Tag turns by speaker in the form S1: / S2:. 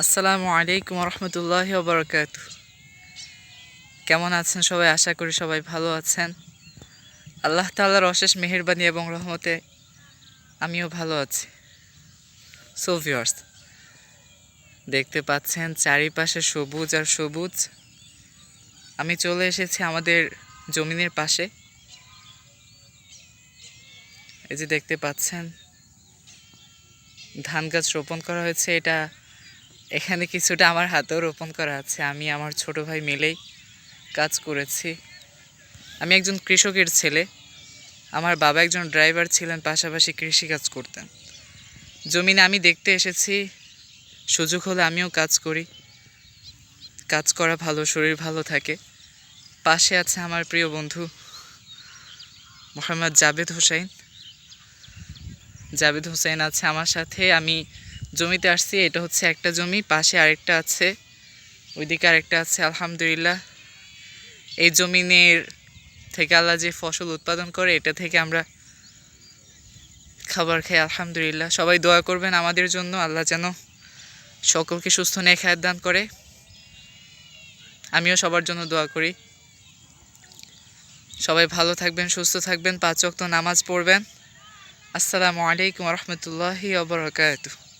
S1: আসসালামু আলাইকুম রহমতুল্লাহ বরকাত কেমন আছেন সবাই? আশা করি সবাই ভালো আছেন। আল্লাহ তাল্লাহর অশেষ মেহেরবানি এবং রহমতে আমিও ভালো আছি। সো ভিউয়ার্স দেখতে পাচ্ছেন চারিপাশে সবুজ আর সবুজ। আমি চলে এসেছি আমাদের জমিনের পাশে। এই যে দেখতে পাচ্ছেন, ধান গাছ রোপণ করা হয়েছে। এটা এখানে কিছুটা আমার হাতেও রোপণ করা আছে। আমি আমার ছোট ভাই মিলেই কাজ করেছি। আমি একজন কৃষকের ছেলে। আমার বাবা একজন ড্রাইভার ছিলেন, পাশাপাশি কৃষিকাজ করতেন। জমিনে আমি দেখতে এসেছি, সুযোগ হলে আমিও কাজ করি। কাজ করা ভালো, শরীর ভালো থাকে। পাশে আছে আমার প্রিয় বন্ধু মোহাম্মদ জাবেদ হোসেন। জাবেদ হোসেন আছে আমার সাথে। আমি জমিতে আসছি, এটা হচ্ছে একটা জমি, পাশে আরেকটা আছে, ওইদিকে আরেকটা আছে, আলহামদুলিল্লাহ। এই জমিনের থেকে আল্লাহ যে ফসল উৎপাদন করে, এটা থেকে আমরা খাবার খাই, আলহামদুলিল্লাহ। সবাই দোয়া করবেন আমাদের জন্য, আল্লাহ যেন সকলকে সুস্থ নিয়ে খায়ের দান করে। আমিও সবার জন্য দোয়া করি। সবাই ভালো থাকবেন, সুস্থ থাকবেন, পাঁচ ওয়াক্ত নামাজ পড়বেন। আসসালামু আলাইকুম রহমতুল্লাহি আবরকাত